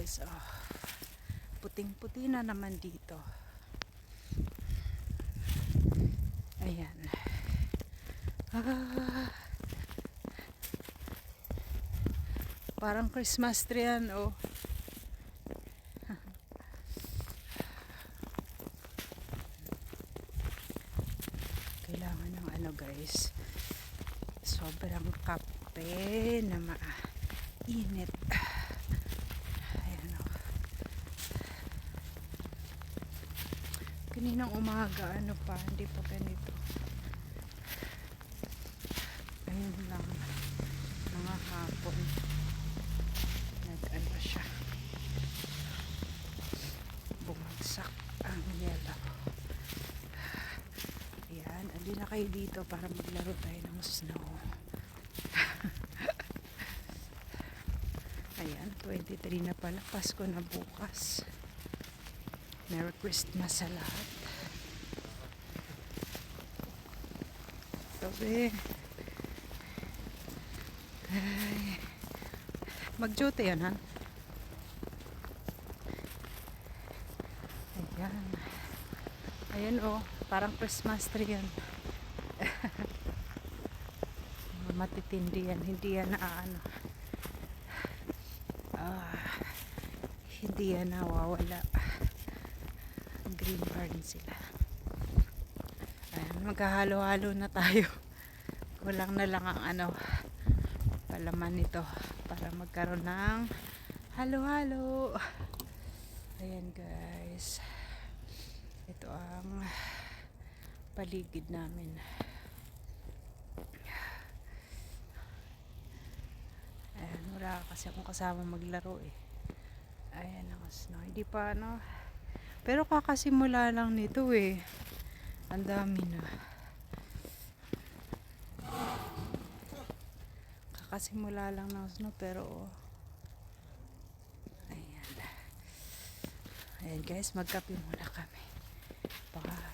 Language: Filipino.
guys. Oh, puting-puti na naman dito. Ayan. Ah, parang Christmas tree yan, oh. Kailangan ng ano guys. Sobrang kape na mainit. Ayan oh. Kaninang umaga, ano pa, hindi pa ganito. Ayun lang. Mga hapon. Nag-ano siya. Bumagsak ang yellow. Ayan, andi na kayo dito para maglaro tayo ng snow. Ayan, 23 na pala. Pasko na bukas. Merry Christmas sa lahat. Sabi. Ay. Mag-duty yan, ha? Ayan. Ayan, oh. Parang Christmas tree yan. Matitindi yan. Hindi yan na ano. Ah, hindi yan nawawala. Green barn sila. Ayan, maghahalo-halo na tayo. Kulang na lang ang ano, palaman nito para magkaroon ng halo-halo. Ayan guys. Ito ang paligid namin. Ayan, wala kasi akong kasama maglaro eh. Ayan ang snow. Hindi pa ano. Pero kakasimula lang nito eh. Ang dami na. Kakasimula lang ng snow pero oh. Ayan. Ayan guys, magkape muna kami. Baka